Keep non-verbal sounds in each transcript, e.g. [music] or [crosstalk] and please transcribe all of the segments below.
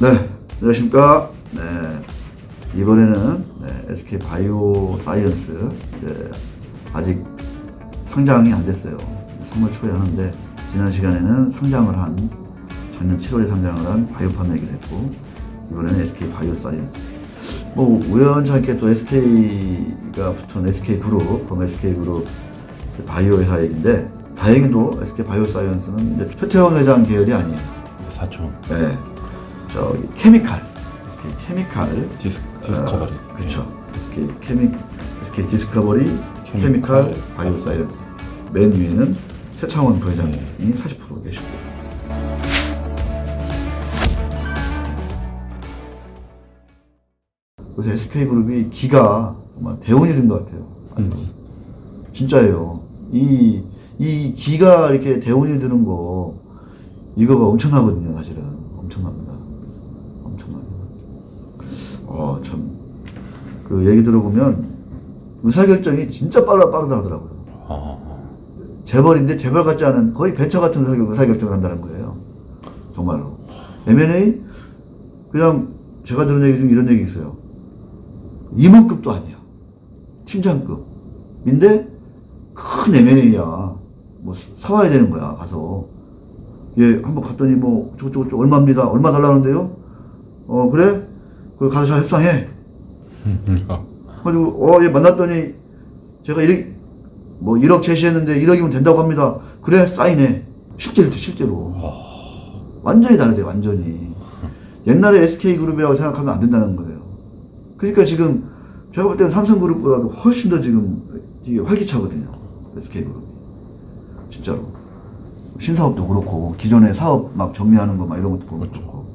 네, 안녕하십니까. 네, 이번에는 네, SK 바이오 사이언스 네, 아직 상장이 안 됐어요. 3월 초에 하는데 지난 시간에는 상장을 한 작년 7월에 상장을 한 바이오팜 얘기를 했고 이번에는 SK 바이오 사이언스. 뭐 우연찮게 또 SK가 붙은 SK 그룹, 범 SK 그룹 바이오 회사 얘기인데 다행히도 SK 바이오 사이언스는 최태원 회장 계열이 아니에요. 사촌 네. 저기 케미칼. SK 케미칼. 디스 디스커버리. 어, 그렇죠. SK 케미 SK 디스커버리 케미칼, 케미칼 바이오 사이언스. 맨 위에는 최창원 부회장이 네. 40% 계시고. 그래서 SK 그룹이 기가 정말 대운이 된 것 같아요. 음. 진짜예요. 이, 이 기가 이렇게 대운이 드는 거, 이거가 엄청나거든요, 사실은. 엄청납니다. 엄청납니다. 어, 참. 그 얘기 들어보면, 의사결정이 진짜 빠르다, 빠르다 하더라고요. 아, 재벌인데 재벌 같지 않은 거의 벤처 같은 의사결- 의사결정을 한다는 거예요. 정말로. M&A, 그냥 제가 들은 얘기 중에 이런 얘기 있어요. 임원급도 아니야. 팀장급인데 큰 M&A야. 뭐 사와야 되는 거야, 가서. 예, 한번 갔더니 뭐, 저쪽저쪽 얼마입니다. 얼마 달라는데요? 어, 그래? 그래, 가서 잘 협상해. 가지고, 어, 얘 만났더니 제가 1억, 뭐 1억 제시했는데 1억이면 된다고 합니다. 그래, 사인해. 실제로, 실제로. 완전히 다르대요, 완전히. 옛날에 SK그룹이라고 생각하면 안 된다는 거예요. 그러니까 지금 제가 볼 때는 삼성 그룹보다도 훨씬 더 지금 이게 활기차거든요. SK그룹이. 진짜로. 신사업도 그렇고, 기존의 사업 막 정리하는 거 막 이런 것도 보면 그렇고.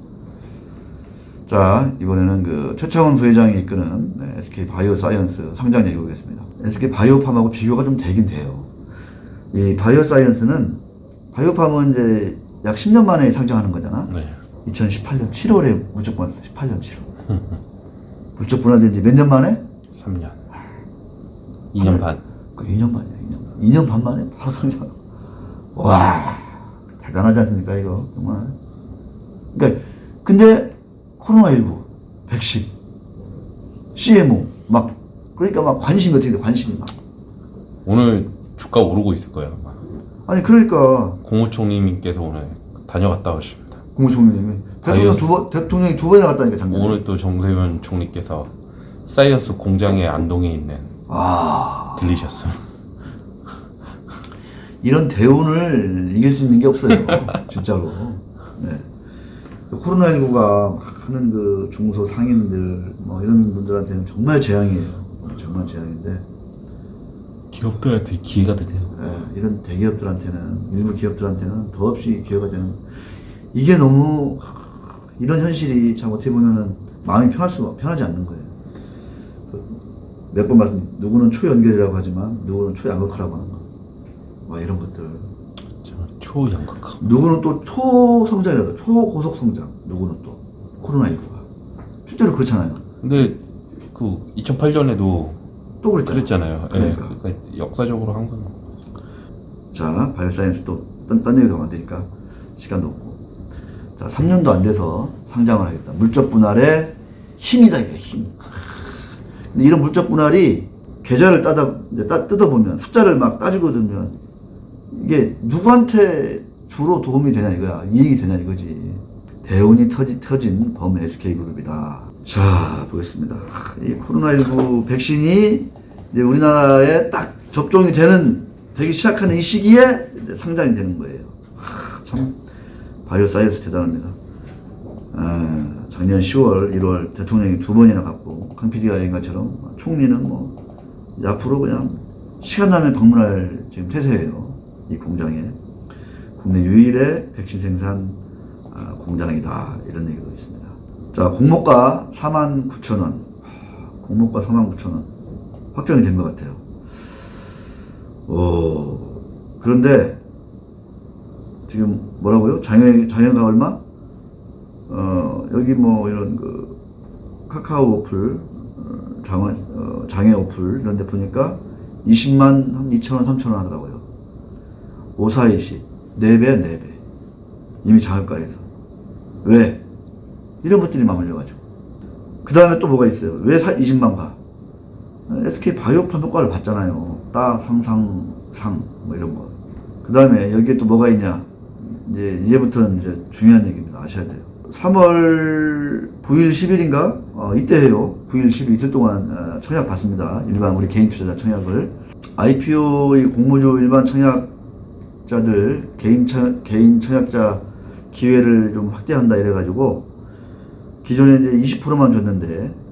자, 이번에는 그 최창원 부회장이 이끄는 네, SK 바이오 사이언스 상장 얘기 보겠습니다. SK 바이오팜하고 비교가 좀 되긴 돼요. 이 바이오 사이언스는 바이오팜은 이제 약 10년 만에 상장하는 거잖아. 네. 2018년 7월에 물적 분할 18년 7월. 물적 분할된 지 몇 년 만에? 3년. 2년 반. 그 2년 만이야, 2년. 2년 반 만에 바로 상장. 와, 대단하지 않습니까, 이거? 정말. 그러니까, 근데, 코로나19, 백신, CMO, 막, 그러니까 막 관심이 어떻게 돼, 관심이 막. 오늘 주가 오르고 있을 거예요. 아마. 아니, 그러니까, 공호총리님께서 오늘 다녀갔다 오십니다. 국무총리님이. 대통령. 두 번, 대통령이 두 번이나 갔다니까, 작년에. 오늘 또 정세균 총리께서 사이언스 공장의 안동에 있는 아, 들리셨어요. 이런 대운을 이길 수 있는 게 없어요. [laughs] 진짜로. 네. 코로나19가 많은 그 중소 상인들, 뭐 이런 분들한테는 정말 재앙이에요. 정말 재앙인데, 기업들한테 기회가 되네요. 예, 이런 대기업들한테는, 일부 기업들한테는 더없이 기회가 되는, 이게 너무, 이런 현실이 참 어떻게 보면은 마음이 편할 수, 편하지 않는 거예요. 몇 번 말씀, 누구는 초연결이라고 하지만, 누구는 초양극화라고 하는 거. 막 이런 것들. 초양극하고. 누구는 또 초성장이라고 초고속 성장. 누구는 또 코로나 19가. 실제로 그렇잖아요. 근데 그 2008년에도 또 그랬잖아요. 그랬잖아요. 예, 그러니까. 그러니까 역사적으로 항상 자 바이오사이언스 또 딴, 딴 얘기도 안 되니까 시간도 없고. 자 3년도 안 돼서 상장을 하겠다. 물적 분할의 힘이다 이게 힘. 근데 이런 물적 분할이 계좌를 따다 따, 뜯어보면 숫자를 막 따지고 들면 이게 누구한테 주로 도움이 되냐 이거야. 이익이 되냐 이거지. 대운이 터지, 터진 범 SK그룹이다. 자 보겠습니다. 이 코로나19 백신이 이제 우리나라에 딱 접종이 되는 되기 시작하는 이 시기에 상장이 되는 거예요. 하, 참 바이오 사이언스 대단합니다. 아, 작년 10월, 1월 대통령이 두 번이나 갔고 강 PD가 것처럼 총리는 뭐 앞으로 그냥 시간 나면 방문할 지금 태세예요. 이 공장에 국내 유일의 백신 생산 아, 공장이다 이런 얘기도 있습니다. 자 공모가 4만 9천 원, 공모가 4만 9천 원 확정이 된 것 같아요. 오 그런데 지금 뭐라고요? 장애 장애가 얼마? 어, 여기 뭐 이런 그 카카오 어플, 어, 장애, 어, 장애 어플 이런 데 보니까 20만 한 2천 원, 3천 원 하더라고요. 5420. 4배, 4배. 이미 장을가에서. 왜? 이런 것들이 맞물려가지고. 그 다음에 또 뭐가 있어요? 왜 20만 가? SK 바이오팜 효과를 봤잖아요. 따, 상상, 상, 뭐 이런 거. 그 다음에 여기에 또 뭐가 있냐? 이제, 이제부터는 이제 중요한 얘기입니다. 아셔야 돼요. 3월 9일, 10일인가? 어, 이때 해요. 9일, 10일 이틀 동안 어, 청약 받습니다. 일반 우리 개인 투자자 청약을. IPO 이 공모주 일반 청약 자들, 개인, 청, 개인 청약자 기회를 좀 확대한다 이래가지고, 기존에 이제 20%만 줬는데,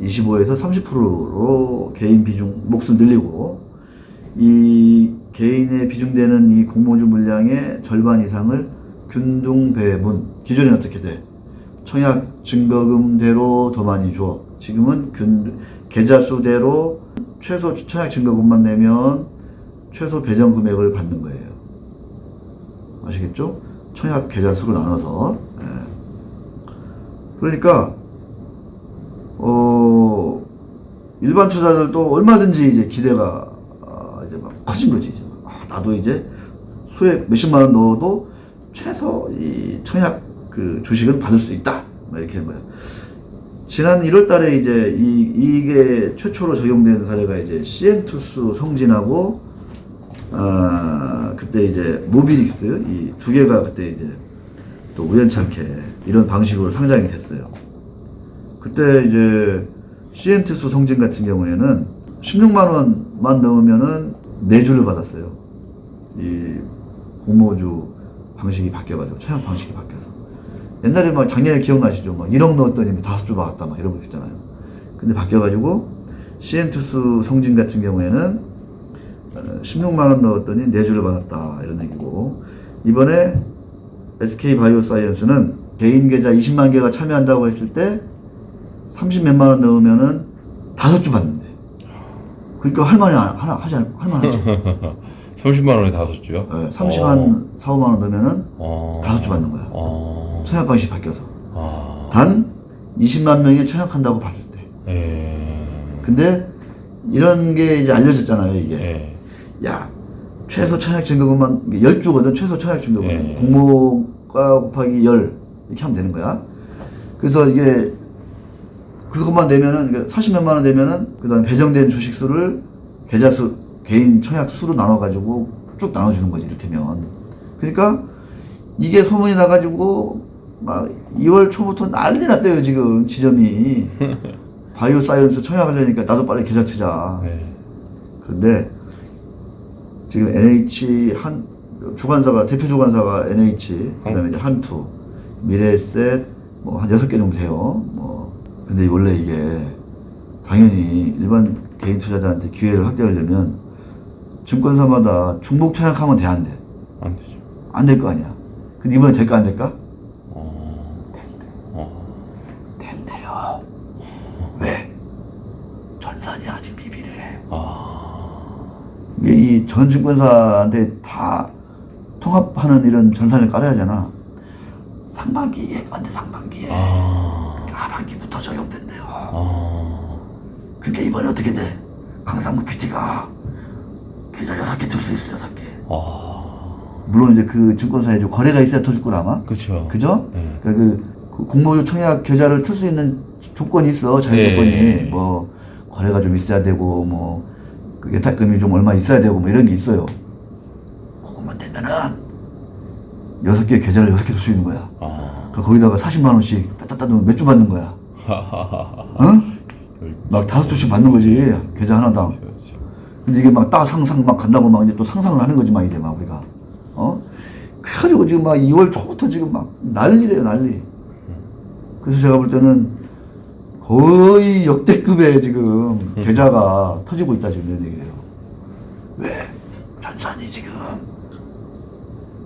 25에서 30%로 개인 비중 몫을 늘리고 이 개인의 비중되는 이 공모주 물량의 절반 이상을 균등 배분 기존에 어떻게 돼? 청약 증거금대로 더 많이 줘. 지금은 균 계좌 수대로 최소 청약 증거금만 내면 최소 배정 금액을 받는 거예요 아시겠죠 청약 계좌 수로 나눠서 예. 그러니까 어, 일반 투자자들도 얼마든지 이제 기대가 어, 이제 막 커진 거지. 이제 막. 아, 나도 이제 수액 몇십만 원 넣어도 최소 이 청약 그 주식은 받을 수 있다. 막 이렇게 한 거야. 지난 1월 달에 이제 이, 이게 최초로 적용된 사례가 이제 시엔투스 성진하고 아, 그때 이제 모비릭스 이 두 개가 그때 이제 또 우연찮게 이런 방식으로 상장이 됐어요. 그때 이제 시엔트스 성진 같은 경우에는 16만 원만 넣으면은 네 주를 받았어요. 이 공모주 방식이 바뀌어가지고 청약 방식이 바뀌어서 옛날에 막 작년에 기억나시죠? 막 1억 넣었더니 뭐 다섯 주 받았다 막거 있었잖아요. 근데 바뀌어가지고 시엔투스 성진 같은 경우에는 어, 16만 원 넣었더니 네 주를 받았다 이런 얘기고 이번에 SK 바이오사이언스는 개인 계좌 20만 개가 참여한다고 했을 때 30 몇만 원 넣으면은 다섯 주 받는데. 그러니까 할 만이 안- 하나 하지 않- 할 만하지. 30만 [laughs] 원에 다섯 주요? 예, 30한 4, 5만 원 넣으면은 어. 다섯 주 받는 거야. 어. 청약 방식이 바뀌어서. 아. 단 20만 명이 청약한다고 봤을 때. 예. 근데 이런 게 이제 알려졌잖아요, 이게. 예. 야, 최소 청약 증거금만 10주거든. 최소 청약 증거금. 예. 공모가 곱하기 10 이렇게 하면 되는 거야. 그래서 이게 그것만 되면은 그러니까 40몇만 원 되면은 그다음 배정된 주식 수를 계좌 수 개인 청약 수로 나눠 가지고 쭉 나눠 주는 거지 이를테면. 그러니까 이게 소문이 나 가지고 막 2월 초부터 난리 났대요, 지금 지점이. [laughs] 바이오 사이언스 청약하려니까 나도 빨리 계좌 투자. 네. 그런데 지금 NH 한 주관사가 대표 주관사가 NH 그다음에 이제 한투 미래에셋 뭐 한 여섯 개 정도 돼요. 뭐 근데 원래 이게 당연히 일반 개인 투자자한테 기회를 확대하려면 증권사마다 중복 청약하면 돼 안 돼? 안 되죠. 안 될 거 아니야. 근데 이번에 될까 안 될까? 어. 어. 된대요. 왜? 전산이 아직 비비래. 아. 이 전 증권사한테 다 통합하는 이런 전산을 깔아야 하잖아. 상반기에 안돼 상반기에 아. 하반기부터 적용된대요. 아. 그게 이번에 어떻게 돼? 강상무 PT가 계좌 여섯 개 들 수 있어 여섯 개. 아. 물론 이제 그 증권사에 좀 거래가 있어야 터질 거라 아마. 그쵸. 그죠? 네. 그러니까 그, 그 공모주 청약 계좌를 틀 수 있는 조건이 있어 자유 네. 조건이 뭐 거래가 좀 있어야 되고 뭐 그 예탁금이 좀 얼마 있어야 되고 뭐 이런 게 있어요. 그것만 되면은 여섯 개 계좌를 여섯 개쓸수 있는 거야. 아. 그 거기다가 40만 원씩 따따따 몇 주 받는 거야. 어? 막 다섯 주씩 받는 거지 계좌 하나당. 그렇죠. 근데 이게 막 따 상상 막 간다고 막 이제 또 상상을 하는 거지 막 이제 막 우리가 어 그래가지고 지금 막 2월 초부터 지금 막 난리래요 난리. 그래서 제가 볼 때는 거의 역대급의 지금 계좌가 터지고 있다 지금 이런 얘기예요. 왜 전산이 지금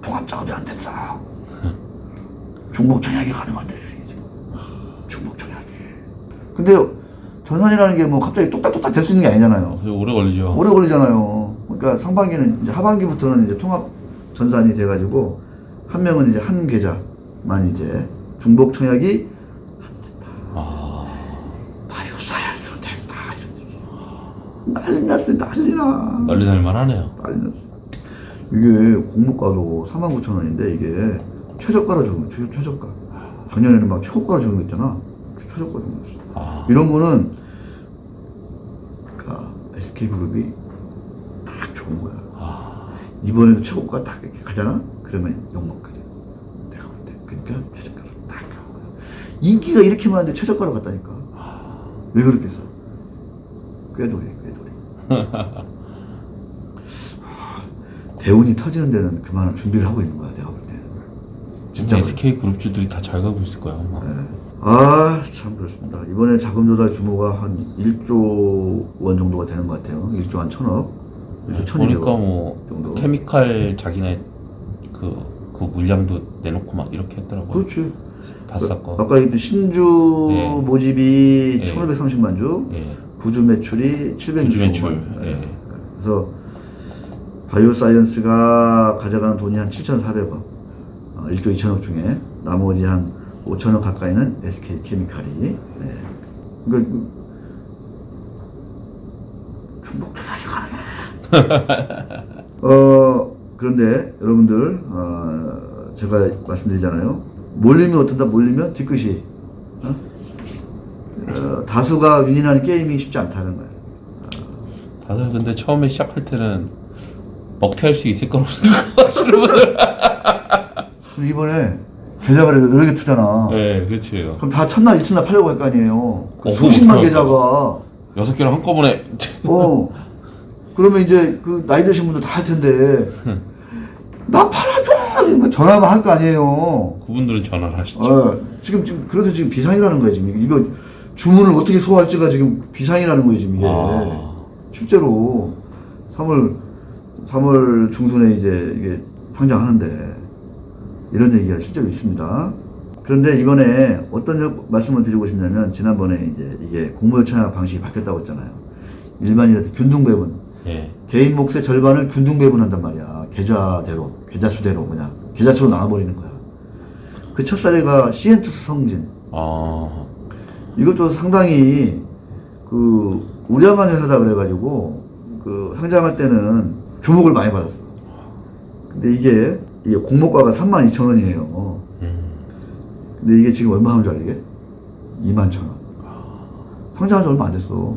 통합 작업이 안 됐어. 중복 청약이 가능한데 중복 청약이. 근데 전산이라는 게 뭐 갑자기 뚝딱뚝딱 될 수 있는 게 아니잖아요. 오래 걸리죠. 오래 걸리잖아요. 그러니까 상반기는 이제 하반기부터는 이제 통합 전산이 돼가지고 한 명은 이제 한 계좌만 이제 중복 청약이 아. 바이오사이언스로 된다 이런 얘기. 난리 났어요 난리나. 난리 날만 하네요. 난리 났어. 이게 공모가도 49,000원인데 이게 최저가로 거예요. 최- 최저가. 작년에는 막 최고가로 주는 거 있잖아. 최저가 주는 거였어. 아, 이런 거는 그러니까 SK그룹이 딱 좋은 거야. 아, 이번에도 최고가 딱 이렇게 가잖아? 그러면 욕먹거든. 내가 볼 때. 그러니까 최저가로 딱 가는 거야. 인기가 이렇게 많은데 최저가로 갔다니까. 왜 그렇겠어? 꾀돌이. 하, [laughs] 대운이 터지는 데는 그만한 준비를 하고 있는 거야, 내가 볼 때. 진짜. SK 그룹주들이 다 잘 가고 있을 거야. 아마. 네. 아, 참 그렇습니다. 이번에 자금 조달 규모가 한 1조 원 정도가 되는 것 같아요. 1조 한 천억. 1조 천이백 보니까 뭐 정도. 케미칼 자기네 그, 그 물량도 내놓고 막 이렇게 했더라고요. 그렇지. 봤었고. 아까 얘기했던 신주 예. 모집이 예. 1530만 주, 예. 구주 매출이 760만 구주 매출, 예. 그래서 바이오 사이언스가 가져가는 돈이 한 7,400억. 어, 1조 2천억 중에 나머지 한 5천억 가까이는 SK 케미칼이. 네. 그러니까 그 중복 조작이 가능해. [laughs] 어 그런데 여러분들 어, 제가 말씀드리잖아요. 몰리면 어떤다 몰리면 뒤끝이 어? 어, 다수가 윤인하는 게임이 쉽지 않다는 거예요. 다들 근데 처음에 시작할 때는 먹튀할 수 있을 거라고 [laughs] 생각하시는 분들. 근데 이번에 계좌가 여러 개 투잖아. 네, 그렇죠. 그럼 다 첫날 이튿날 팔려고 할 거 아니에요. 그 어, 수십만 그거 계좌가. 여섯 개를 한꺼번에 어. 그러면 이제 그 나이 드신 분들 다 할 텐데. 나 팔아줘! 이러면 전화만 할 거 아니에요. 그분들은 전화를 하시죠. 어, 지금, 지금, 그래서 지금 비상이라는 거예요, 지금. 이거 주문을 어떻게 소화할지가 지금 비상이라는 거예요, 지금 이게. 아. 실제로 3월, 3월 중순에 이제 이게 상장하는데 이런 얘기가 실제로 있습니다. 그런데 이번에 어떤 여- 말씀을 드리고 싶냐면 지난번에 이제 이게 청약 방식이 바뀌었다고 했잖아요. 일반인한테 균등 배분. 예. 개인 몫의 절반을 균등 배분한단 말이야. 계좌대로, 계좌 수대로 그냥 계좌 수로 나눠버리는 거야. 그 첫 사례가 시엔투스 성진. 아, 이것도 상당히 그 우량한 회사다 그래가지고 그 상장할 때는 주목을 많이 받았어. 근데 이게 이게 공모가가 3만 2천 원이에요. 음. 근데 이게 지금 얼마 하는 줄 알게? 2만 천 원. 상장한 지 얼마 안 됐어.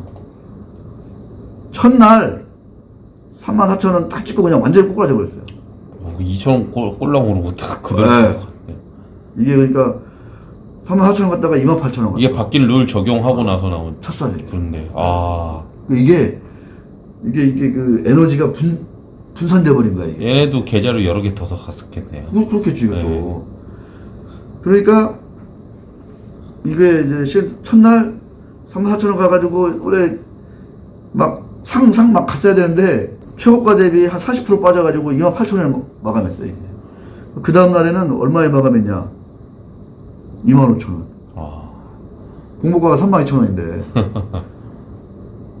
첫날 3만 4천 원 딱 찍고 그냥 완전히 꼬꾸라져 버렸어요. 뭐 2천 꼴 꼴랑 오르고 딱 그대로. 네. 네. 이게 그러니까 3만 4천 원 갔다가 2만 8천 원 갔어. 이게 바뀐 룰 적용하고 나서 나온 첫 살이에요. 그렇네. 아, 이게 이게 이게 그 에너지가 분 분산돼 버린 거야 이게. 얘네도 계좌를 여러 개 더서 갔었겠네요. 뭐 그렇겠지 이것도. 네. 그러니까 이게 이제 시- 첫날 3만 4천 원 가가지고 원래 막 상상 막 갔어야 되는데 최고가 대비 한 40% 빠져가지고 2만 8천 원에 마감했어요. 그 다음 날에는 얼마에 마감했냐? 2만 5천 원. 아, 공모가가 3만 2천 원인데 [laughs]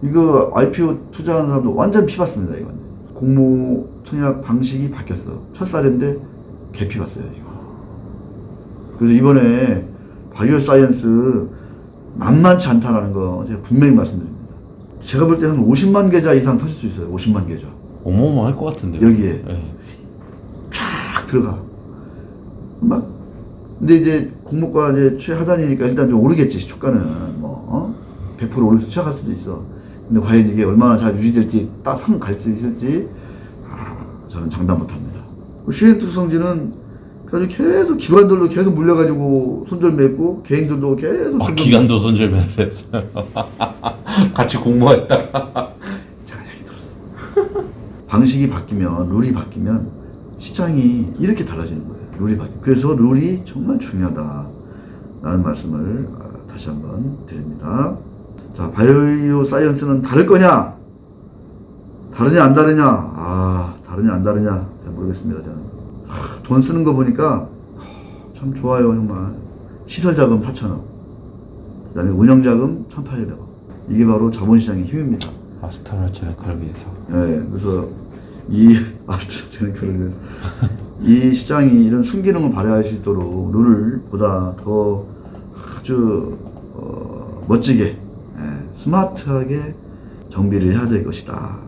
이거 IPO 투자하는 사람도 완전 피봤습니다 이건 공모 청약 방식이 바뀌었어 첫 살인데 개피 봤어요 이거 그래서 이번에 바이오 사이언스 만만치 않다라는 거 제가 분명히 말씀드립니다 제가 볼 때 한 50만 계좌 이상 터질 수 있어요 50만 계좌 어마어마할 것 같은데요. 여기에. 예. 쫙 들어가. 막 근데 이제 공모가 이제 최하단이니까 일단 좀 오르겠지 주가는 뭐 어? 100% 오를 수 시작할 수도 있어. 근데 과연 이게 얼마나 잘 유지될지 딱상갈 수 있을지 아, 저는 장담 못합니다. 시엔투 성지는 그래서 계속 기관들로 계속 물려가지고 손절 맺고 개인들도 계속 아, 손절 기간도 손절매를 했어요. 같이 공부했다가. 제가 얘기 들었어. 방식이 바뀌면 룰이 바뀌면 시장이 이렇게 달라지는 거예요. 룰이 바뀌. 그래서 룰이 정말 중요하다라는 말씀을 아, 다시 한번 드립니다. 자, 바이오 사이언스는 다를 거냐? 다르냐 안 다르냐? 아, 다르냐 안 다르냐? 잘 모르겠습니다. 저는 하, 돈 쓰는 거 보니까 하, 참 좋아요 정말. 시설 자금 4천억. 그다음에 운영 자금 1,800억. 이게 바로 자본시장의 힘입니다. 아스트라제네카를 위해서. 예, 그래서 이 [laughs] 아스트라제네카를 이 시장이 이런 순기능을 발휘할 수 있도록 룰을 보다 더 아주 어, 멋지게 예, 스마트하게 정비를 해야 될 것이다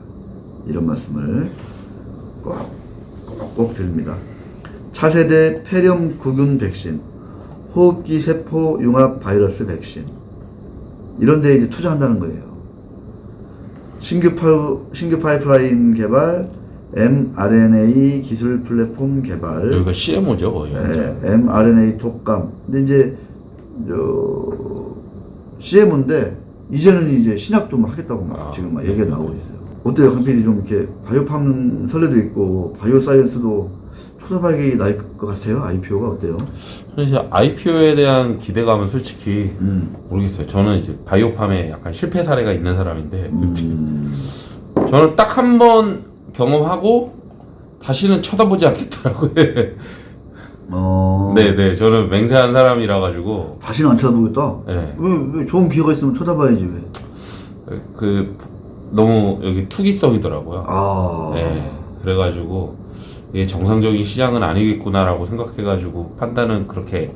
이런 말씀을 꼭 꼭 꼭 드립니다. 차세대 폐렴 구균 백신, 호흡기 세포 융합 바이러스 백신 이런 데 이제 투자한다는 거예요. 신규 파 신규 파이프라인 개발, mRNA 기술 플랫폼 개발, 여기가 CMO죠. 네, mRNA 독감. 근데 이제 저 CM인데 이제는 이제 신약도 막 하겠다고 막 아. 지금 막 얘기가 나오고 있어요. 어때요, 강PD 좀 이렇게 바이오 팜 설레도 있고 바이오 사이언스도 초대박이 날 것 같아요. IPO가 어때요? 사실 IPO에 대한 기대감은 솔직히 음, 모르겠어요. 저는 이제 바이오팜에 약간 실패 사례가 있는 사람인데 음, 저는 딱 한 번 경험하고 다시는 쳐다보지 않겠더라고요. 어, 네 네 저는 맹세한 사람이라 가지고 다시는 안 쳐다보겠다. 네. 왜, 왜 좋은 기회가 있으면 쳐다봐야지 왜? 그 너무 여기 투기성이더라고요. 아, 네. 그래 가지고 이게 정상적인 시장은 아니겠구나라고 생각해 가지고 판단은 그렇게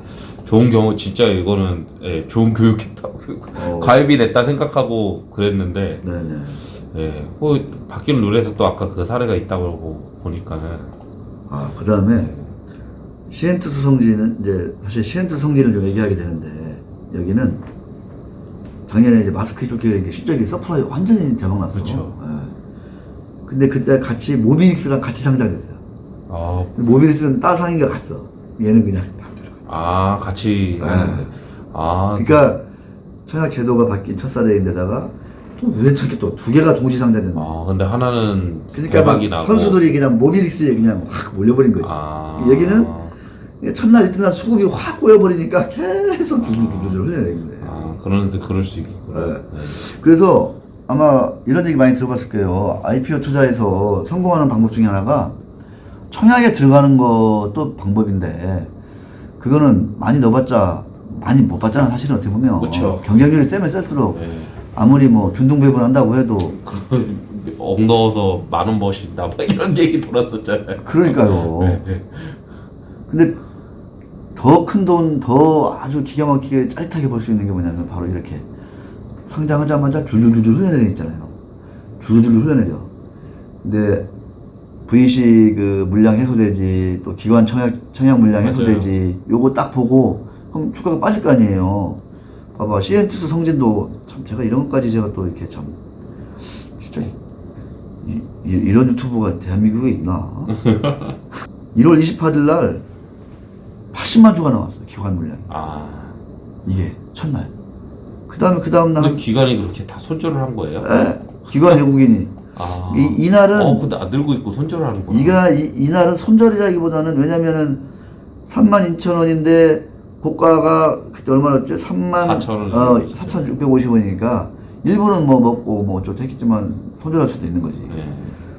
좋은 경우 진짜 이거는 예, 좋은 교육했다 어. 가입이 됐다 생각하고 그랬는데 네네. 예, 그 바뀌는 룰에서 또 아까 그 사례가 있다고 보니까는 아, 그 다음에 시엔투스 성지는 이제 사실 시엔투스 성지를 좀 얘기하게 되는데 여기는 작년에 이제 마스크 이렇게 실적이 서프라이 완전히 대박 났어. 그쵸. 예. 근데 그때 같이 모비닉스랑 같이 상장됐어요. 아, 모비닉스는 따 상인가 갔어. 얘는 그냥 맘대로. 아 같이 네. 하는데 아 그러니까 청약 제도가 바뀐 첫 사례인데다가 또 우연찮게 또 두 개가 동시 상장됐네. 아 근데 하나는 그러니까 대박이 막 나고 선수들이 그냥 모비닉스에 그냥 확 몰려버린 거지. 아 여기는 첫날 이튿날 수급이 확 꼬여버리니까 계속 두들두들 흘려내린 거예요. 아 그런 그럴 수 있겠구나. 네. 네. 그래서 아마 이런 얘기 많이 들어봤을 거예요. IPO 투자에서 성공하는 방법 중에 하나가 청약에 들어가는 것도 방법인데 그거는 많이 넣어봤자 많이 못 받잖아 사실은 어떻게 보면 그쵸. 경쟁률이 세면 셀수록 네. 아무리 뭐 균등배분 한다고 해도 억 넣어서 만 원 버신다 막 이런 얘기 돌았었잖아요. 그러니까요. 네, 네. 근데 더 큰 돈, 더 아주 기가 막히게 짜릿하게 벌 수 있는 게 뭐냐면 바로 이렇게 상장하자마자 줄줄줄줄 흘러내리는 있잖아요. 줄줄줄 흘러내려. 근데 VC 그 물량 해소되지, 또 기관 청약, 청약 물량 맞아요. 해소되지, 요거 딱 보고, 그럼 주가가 빠질 거 아니에요. 봐봐, CN투스 성진도 참 제가 이런 것까지 제가 또 이렇게 참, 진짜, 이, 이, 런 유튜브가 대한민국에 있나? [laughs] 1월 28일 날 80만 주가 나왔어, 기관 물량이. 아 이게 첫날. 그 다음에 그 다음날 근데 기관이 그렇게 다 손절을 한 거예요? 기관 외국인이 아 이, 이날은 어 근데 안 들고 있고 손절을 하는 거야. 이가 이, 이날은 손절이라기보다는 왜냐면은 3만 2천 원인데 고가가 그때 얼마였죠? 3만 4,000원 어, 정도 4,650원이니까 일부는 뭐 먹고 뭐 어쩌고 했겠지만 손절할 수도 있는 거지. 네.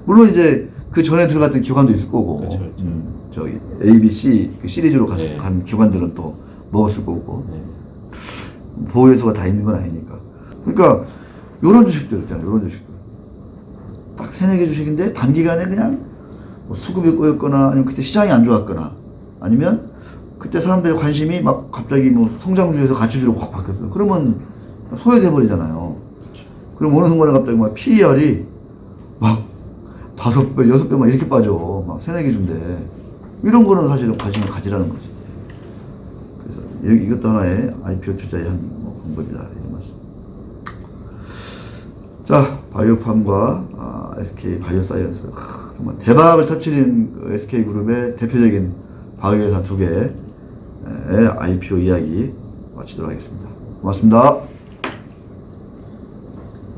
물론 이제 그 전에 들어갔던 기관도 있을 거고, 그쵸, 그쵸. 음, 저기 A, B, C 그 시리즈로 갔, 네. 간 기관들은 또 먹었을 거고, 네. 보호 요소가 다 있는 건 아니니까. 그러니까 요런 주식들 있잖아요. 요런 주식들. 딱 세네 개 주식인데 단기간에 그냥 뭐 수급이 꼬였거나 아니면 그때 시장이 안 좋았거나 아니면 그때 사람들의 관심이 막 갑자기 뭐 성장주에서 가치주로 확 바뀌었어. 그러면 소외돼 버리잖아요. 그럼 어느 순간에 갑자기 막 PER이 막 다섯 배, 여섯 배 막 이렇게 빠져. 막개 준대. 이런 거는 사실은 관심을 가지라는 거지. 그래서 이- 이것도 하나의 IPO 투자의 한 뭐, 방법이다 이런 말씀. 자, 바이오팜과 아, SK 바이오사이언스 하, 정말 대박을 터치는 그 SK 그룹의 대표적인 바이오 회사 두 개의 IPO 이야기 마치도록 하겠습니다. 고맙습니다.